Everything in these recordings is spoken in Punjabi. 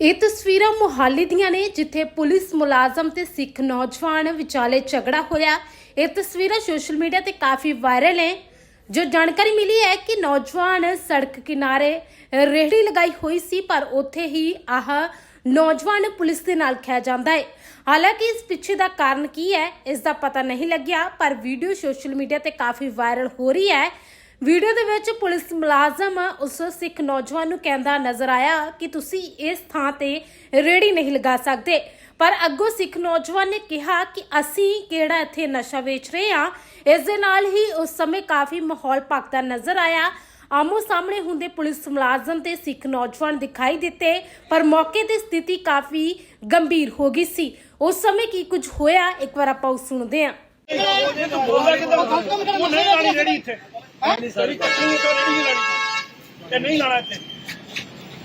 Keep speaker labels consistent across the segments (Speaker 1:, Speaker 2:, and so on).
Speaker 1: ਇਹ ਤਸਵੀਰਾਂ ਮੁਹਾਲੀ ਦੀਆਂ ਨੇ, ਜਿੱਥੇ ਪੁਲਿਸ ਮੁਲਾਜ਼ਮ ਤੇ ਸਿੱਖ ਨੌਜਵਾਨ ਵਿਚਾਲੇ ਝਗੜਾ ਹੋਇਆ। ਇਹ ਤਸਵੀਰਾਂ ਸੋਸ਼ਲ ਮੀਡੀਆ ਤੇ ਕਾਫੀ ਵਾਇਰਲ ਹੈ ਜੋ ਜਾਣਕਾਰੀ ਮਿਲੀ ਹੈ ਕਿ ਨੌਜਵਾਨ ਸੜਕ ਕਿਨਾਰੇ ਰੇਹੜੀ ਲਗਾਈ ਹੋਈ ਸੀ, ਪਰ ਉੱਥੇ ਹੀ ਆਹ ਨੌਜਵਾਨ ਪੁਲਿਸ ਦੇ ਨਾਲ ਖਿਆ ਜਾਂਦਾ ਹੈ। ਹਾਲਾਂਕਿ ਇਸ ਪਿੱਛੇ ਦਾ ਕਾਰਨ ਕੀ ਹੈ, ਇਸ ਦਾ ਪਤਾ ਨਹੀਂ ਲੱਗਿਆ, ਪਰ ਵੀਡੀਓ ਸੋਸ਼ਲ ਮੀਡੀਆ ਤੇ ਕਾਫੀ ਵਾਇਰਲ ਹੋ ਰਹੀ ਹੈ। ਵੀਡੀਓ ਦੇ ਵਿੱਚ ਪੁਲਿਸ ਮੁਲਾਜ਼ਮ ਉਸ ਸਿੱਖ ਨੌਜਵਾਨ ਨੂੰ ਕਹਿੰਦਾ ਨਜ਼ਰ ਆਇਆ ਕਿ ਤੁਸੀਂ ਇਸ ਥਾਂ ਤੇ ਰੇੜੀ ਨਹੀਂ ਲਗਾ ਸਕਦੇ। ਪਰ ਅੱਗੋਂ ਸਿੱਖ ਨੌਜਵਾਨ ਨੇ ਕਿਹਾ ਕਿ ਅਸੀਂ ਕਿਹੜਾ ਇੱਥੇ ਨਸ਼ਾ ਵੇਚ ਰਹੇ ਹਾਂ। ਇਸ ਦੇ ਨਾਲ ਹੀ ਉਸ ਸਮੇਂ ਕਾਫੀ ਮਾਹੌਲ ਭਖਦਾ ਨਜ਼ਰ ਆਇਆ। ਆਮੋ ਸਾਹਮਣੇ ਹੁੰਦੇ ਪੁਲਿਸ ਮੁਲਾਜ਼ਮ ਤੇ ਸਿੱਖ ਨੌਜਵਾਨ ਦਿਖਾਈ ਦਿੱਤੇ ਪਰ ਮੌਕੇ ਤੇ ਸਥਿਤੀ ਕਾਫੀ ਗੰਭੀਰ ਹੋ ਗਈ ਸੀ। ਉਸ ਸਮੇਂ ਕੀ ਕੁਝ ਹੋਇਆ ਇੱਕ ਵਾਰ ਆਪਾਂ ਉਹ ਸੁਣਦੇ ਹਾਂ।
Speaker 2: ਬੋਲਦਾ ਕਿਦਾਂ? ਉਹ ਨਹੀਂ ਜਿਹੜੀ ਇੱਥੇ। ਨਹੀਂ ਸਰ ਕੱਟਣੀ ਤੋਂ ਨਹੀਂ ਲਾਣੀ। ਤੇ ਨਹੀਂ ਲਾਣਾ ਇੱਥੇ।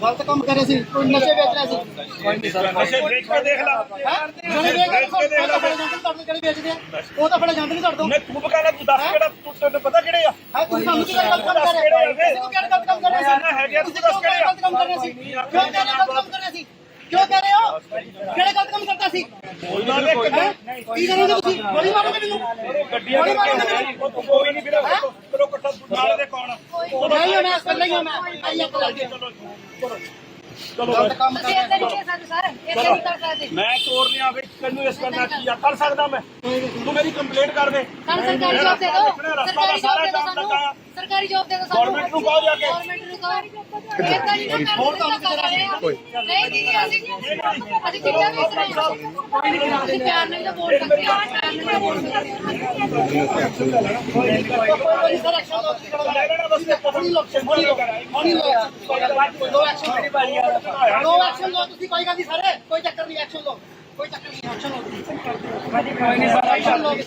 Speaker 3: ਗਲਤ ਕੰਮ ਕਰੇ ਸੀ ਕੋਈ ਨਸ਼ੇ ਵੇਚ ਰਿਹਾ ਸੀ।
Speaker 2: ਕੋਈ ਨਹੀਂ ਸਰ ਨਸ਼ੇ ਵੇਚ ਕੇ ਦੇਖ ਲਾ।
Speaker 3: ਵੇਚ ਕੇ ਦੇਖ ਲਓ ਤੁਹਾਨੂੰ ਕਿਹੜੇ ਵੇਚਦੇ ਆ ਉਹ ਤਾਂ ਫੜੇ ਜਾਂਦੇ ਨਹੀਂ ਤੁਹਾਡੇ ਤੋਂ
Speaker 2: ਮੈਂ ਤੂੰ ਬਕਾਲਾ ਤੂੰ ਦੱਸ ਕਿਹੜਾ ਤੂੰ ਤੈਨੂੰ ਪਤਾ ਕਿਹੜੇ ਆ?
Speaker 3: ਹੈ ਤੁਸੀਂ ਸਾਨੂੰ ਕੀ ਗਲਤ ਕੰਮ ਕਰ ਰਹੇ ਹੋ ਤੁਸੀਂ ਕਿਹੜਾ ਗਲਤ ਕੰਮ ਕਰ ਰਹੇ ਸੀ
Speaker 2: ਹੈਗੇ ਆ, ਤੂੰ ਦੱਸ ਕਿਹੜੇ?
Speaker 3: ਗਲਤ ਕੰਮ ਕਰ ਰਹੇ ਸੀ ਕਿਉਂ ਹੋ ਗਲਤ ਕੰਮ ਕਰ ਰਹੇ ਸੀ? ਕਿਉਂ ਕਹਿ ਰਹੇ ਹੋ? ਕਿਹੜੇ ਗਲਤ ਕੰਮ ਕਰਦਾ ਸੀ? ਕੀ ਕਰੋਗੇ ਤੁਸੀਂ? ਗੋਲੀ ਮਾਰੋਗੇ ਮੈਨੂੰ?
Speaker 2: ਗੱਡੀਆਂ
Speaker 3: ਗੋਲੀ ਮਾਰੋਗੇ ਮੈਨੂੰ?
Speaker 2: ਤੂੰ ਕੋਈ ਨਹੀਂ ਵੀਰੇ ਨਾਲ ਦੇ ਕੌਣ
Speaker 3: ਨਹੀਂ ਹੋਣਾ। ਮੈਂ ਆਈ ਇੱਕ ਲੱਗ
Speaker 2: ਚਲੋ ਚਲੋ। ਚਲੋ
Speaker 3: ਗਲਤ ਕੰਮ ਕਰ
Speaker 4: ਅਸੀਂ
Speaker 3: ਰਹੇ
Speaker 4: ਸਰ। ਨਹੀਂ ਕਰ ਸਕਦੇ।
Speaker 2: ਮੈਂ ਵੀ ਤੈਨੂੰ ਇਸ ਕਰਨਾ ਕੀ ਆ? ਕਰ ਸਕਦਾ ਮੈਂ? ਤੂੰ ਮੇਰੀ ਕੰਪਲੇਂਟ ਕਰ ਦੇ।
Speaker 4: ਸਾਨੂੰ ਸਰਕਾਰੀ ਜੋਬ ਦੇ ਦਿਓ। ਸਰਕਾਰੀ ਜੋਬ ਦੇ ਦਿਓ ਸਾਨੂੰ। ਸਰਕਾਰੀ ਜੋਬ ਦੇ ਦਿਓ ਸਾਨੂੰ।
Speaker 2: ਗਵਰਨਮੈਂਟ ਨੂੰ ਕਹੋ ਜਾ ਕੇ।
Speaker 4: ਗਵਰਨਮੈਂਟ ਨੂੰ ਕਹੋ। ਏਦਾਂ ਨਹੀਂ ਨਾ
Speaker 3: ਹੋਰ ਕੰਮ
Speaker 4: ਕਰ ਰਹੇ ਹਾਂ ਨਹੀਂ ਦੀਦੀ ਅਸੀਂ ਅਸੀਂ ਕਿੱਦਾਂ ਵੇਚ ਰਹੇ ਹਾਂ ਅਸੀਂ ਪਿਆਰ ਨਾਲ ਤਾਂ ਬੋਲ ਸਕਦੇ ਹਾਂ ਪਿਆਰ ਨਾਲ ਤਾਂ ਬੋਲ ਸਕਦੇ
Speaker 3: ਕੋਈ ਆ ਲੋ ਐਕਸ਼ਨ ਲੋ ਤੁਸੀਂ ਕੋਈ ਗੱਲ ਨਹੀਂ ਸਾਰੇ। ਕੋਈ ਚੱਕਰ ਨਹੀਂ ਐਕਸ਼ਨ ਲੋ ਕੋਈ ਚੱਕਰ ਨਹੀਂ ਐਕਸ਼ਨ ਲੋ ਕੋਈ ਨਹੀਂ ਸਰ ਐਕਸ਼ਨ ਕੋਈ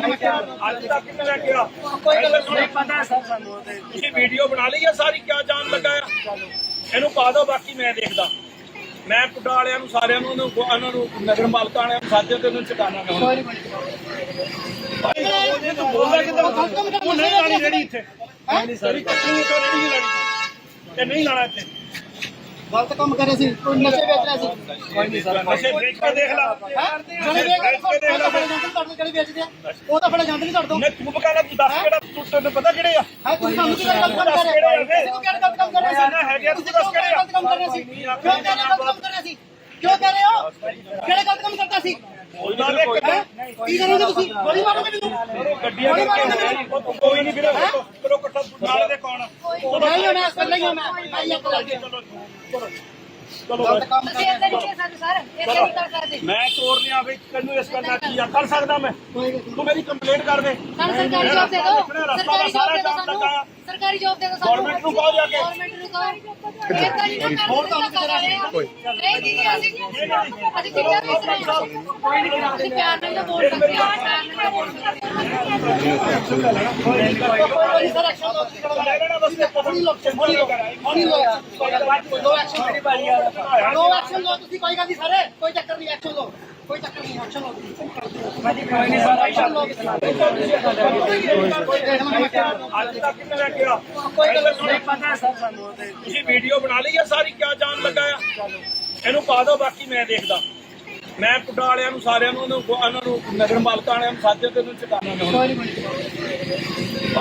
Speaker 3: ਮੈਂ ਕਿਹਾ
Speaker 2: ਅੱਜ ਤੱਕ ਕਿੰਨੇ ਲੈ ਕੇ ਆ
Speaker 3: ਕੋਈ ਗੱਲ ਨਹੀਂ ਪਤਾ ਸਰ ਸਾਨੂੰ
Speaker 2: ਤੁਸੀਂ ਵੀਡੀਓ ਬਣਾ ਲਈ ਆ ਸਾਰੀ ਕਿਆ ਜਾਣ ਲੱਗਾ ਆ? ਇਹਨੂੰ ਪਾ ਦਿਓ ਬਾਕੀ ਮੈਂ ਦੇਖਦਾ। ਮੈਂ ਪੁੱਡਾ ਵਾਲਿਆਂ ਨੂੰ ਸਾਰਿਆਂ ਨੂੰ ਉਹਨੂੰ ਨੂੰ ਨਗਰ ਮਾਲਕਾਂ ਵਾਲਿਆਂ ਨੂੰ ਸਾਧਿਓ ਤੇ ਉਹਨੂੰ ਚਕਾਣਾ ਮੈਂ ਹੁਣ ਬੋਲਦਾ ਕਿਦਾਂ ਉਹ ਨਹੀਂ ਲਾਣੀ ਜਿਹੜੀ ਇੱਥੇ। ਨਹੀਂ ਸਰ ਕੱਟਣੀ ਤੋਂ ਨਹੀਂ ਲਾਣੀ ਤੇ ਨਹੀਂ ਲਾਣਾ ਇੱਥੇ।
Speaker 3: ਗਲਤ ਕੰਮ ਕਰੇ ਸੀ ਕੋਈ ਨਸ਼ੇ ਵੇਚ ਰਿਹਾ ਸੀ।
Speaker 2: ਕੋਈ ਨਹੀਂ ਸਰ ਨਸ਼ੇ ਵੇਚ ਕੇ ਦੇਖ ਲਾ।
Speaker 3: ਜਿਹੜੇ ਵੇਚ ਕੇ ਦੇਖ ਲਓ ਤੁਹਾਨੂੰ ਕਿਹੜੇ ਵੇਚਦੇ ਆ। ਉਹ ਤਾਂ ਫੜੇ ਜਾਂਦੇ ਨਹੀਂ ਤੁਹਾਡੇ ਤੋਂ।
Speaker 2: ਮੈਂ ਤੂੰ ਬਕਾਲਾ ਤੂੰ ਦੱਸ ਕਿਹੜਾ ਤੂੰ ਤੈਨੂੰ ਪਤਾ ਕਿਹੜੇ ਆ?
Speaker 3: ਹੈ ਤੁਸੀਂ ਸਾਨੂੰ ਕੀ ਗਲਤ ਕੰਮ ਕਰ ਰਹੇ ਹੋ? ਤੁਸੀਂ ਕਿਹੜਾ ਗਲਤ ਕੰਮ ਕਰ ਰਹੇ ਸੀ
Speaker 2: ਹੈਗੇ
Speaker 3: ਤੁਸੀਂ ਕਿਉਂ ਗਲਤ ਕੰਮ ਕਰ ਰਹੇ ਸੀ ਕਿਉਂ ਰਹੇ ਹੋ ਗਲਤ ਕੰਮ ਕਰ ਰਹੇ ਸੀ ਕਿਉਂ ਕਹਿ ਰਹੇ ਹੋ? ਕਿਹੜੇ ਗਲਤ ਕੰਮ ਕਰਦਾ ਸੀ? ਕੀ ਕਰੋਗੇ ਤੁਸੀਂ? ਗੋਲੀ ਮਾਰੋਗੇ ਮੈਨੂੰ?
Speaker 2: ਗੱਡੀਆਂ ਤੂੰ ਕੋਈ ਨਹੀਂ ਵੀਰੇ ਕਰੋ ਦੇ ਕੌਣ
Speaker 3: ਨਹੀਂ ਹੋਣਾ ਇਸ ਵੇਲੇ ਹੀ ਮੈਂ ਲੱਗ
Speaker 2: ਚਲੋ ਚਲੋ
Speaker 3: ਗਲਤ ਕੰਮ
Speaker 4: ਨਹੀਂ ਸਰ ਨਹੀਂ
Speaker 2: ਮੈਂ ਚੋਰ ਨਹੀਂ ਆ ਵੀ ਤੈਨੂੰ ਇਸ ਕਰਨਾ ਕੀ ਆ? ਕਰ ਸਕਦਾ ਮੈਂ? ਤੂੰ ਮੇਰੀ ਕੰਪਲੇਂਟ ਕਰ ਦੇ।
Speaker 4: ਸਾਨੂੰ ਸਰਕਾਰੀ ਜੋਬ ਦੇ ਦਿਓ।
Speaker 2: ਰਸਤਾ ਦਾ
Speaker 4: ਸਰਕਾਰੀ
Speaker 2: ਸਾਰਾ
Speaker 4: ਜੋਬ ਦੇ ਦਿਓ
Speaker 2: ਕੰਮ
Speaker 4: ਸਾਨੂੰ।
Speaker 2: ਲੱਗਾ
Speaker 4: ਸਰਕਾਰੀ ਜੋਬ ਦੇ ਦਿਓ ਸਾਨੂੰ
Speaker 2: ਗਵਰਨਮੈਂਟ ਨੂੰ ਕਹੋ ਜਾ ਕੇ।
Speaker 4: ਗਵਰਨਮੈਂਟ ਨੂੰ ਕਹੋ। ਏਦਾਂ ਨਹੀਂ ਨਾ ਕਰ ਸਕਦੇ ਹਾਂ। ਨਹੀਂ। ਦੀਦੀ ਅਸੀਂ ਅਸੀਂ ਕਿੱਦਾਂ ਵੇਚ ਰਹੇ ਹਾਂ ਅਸੀਂ ਪਿਆਰ ਨਾਲ ਤਾਂ ਬੋਲ ਸਕਦੇ ਹਾਂ। ਪਿਆਰ ਨਾਲ ਤਾਂ
Speaker 3: ਕੋਈ ਮੇਰੀ ਬਾਰੀ ਆ ਕੋਈ ਗੱਲ ਨਹੀਂ ਸਾਰੇ। ਕੋਈ ਚੱਕਰ ਨਹੀਂ ਐਕਸ਼ਨ ਲੋ ਕੋਈ ਚੱਕਰ ਨਹੀਂ ਐਕਸ਼ਨ ਲੋ ਕੋਈ ਨਹੀਂ ਸਰ ਐਕਸ਼ਨ ਲੋ ਕੋਈ ਦੇਖ ਮੈਂ ਕਿਹਾ
Speaker 2: ਅੱਜ ਤੱਕ ਕਿੰਨੇ ਲੈ ਕੇ ਆ
Speaker 3: ਕੋਈ ਗੱਲ ਨਹੀਂ ਪਤਾ। ਸਰ ਸਾਨੂੰ
Speaker 2: ਤੁਸੀਂ ਵੀਡੀਓ ਬਣਾ ਲਈ ਆ ਸਾਰੀ ਕਿਆ ਜਾਣ ਲੱਗਾ ਆ? ਇਹਨੂੰ ਪਾ ਦਿਓ ਬਾਕੀ ਮੈਂ ਦੇਖਦਾ। ਮੈਂ ਪੁੱਡਾ ਵਾਲਿਆਂ ਨੂੰ ਸਾਰਿਆਂ ਨੂੰ ਉਹਨੂੰ ਨੂੰ ਨਗਰ ਮਾਲਕਾਂ ਵਾਲਿਆਂ ਨੂੰ ਸਾਧਿਓ ਤੇ ਉਹਨੂੰ ਚਕਾਣਾ
Speaker 3: ਨਹੀਂ।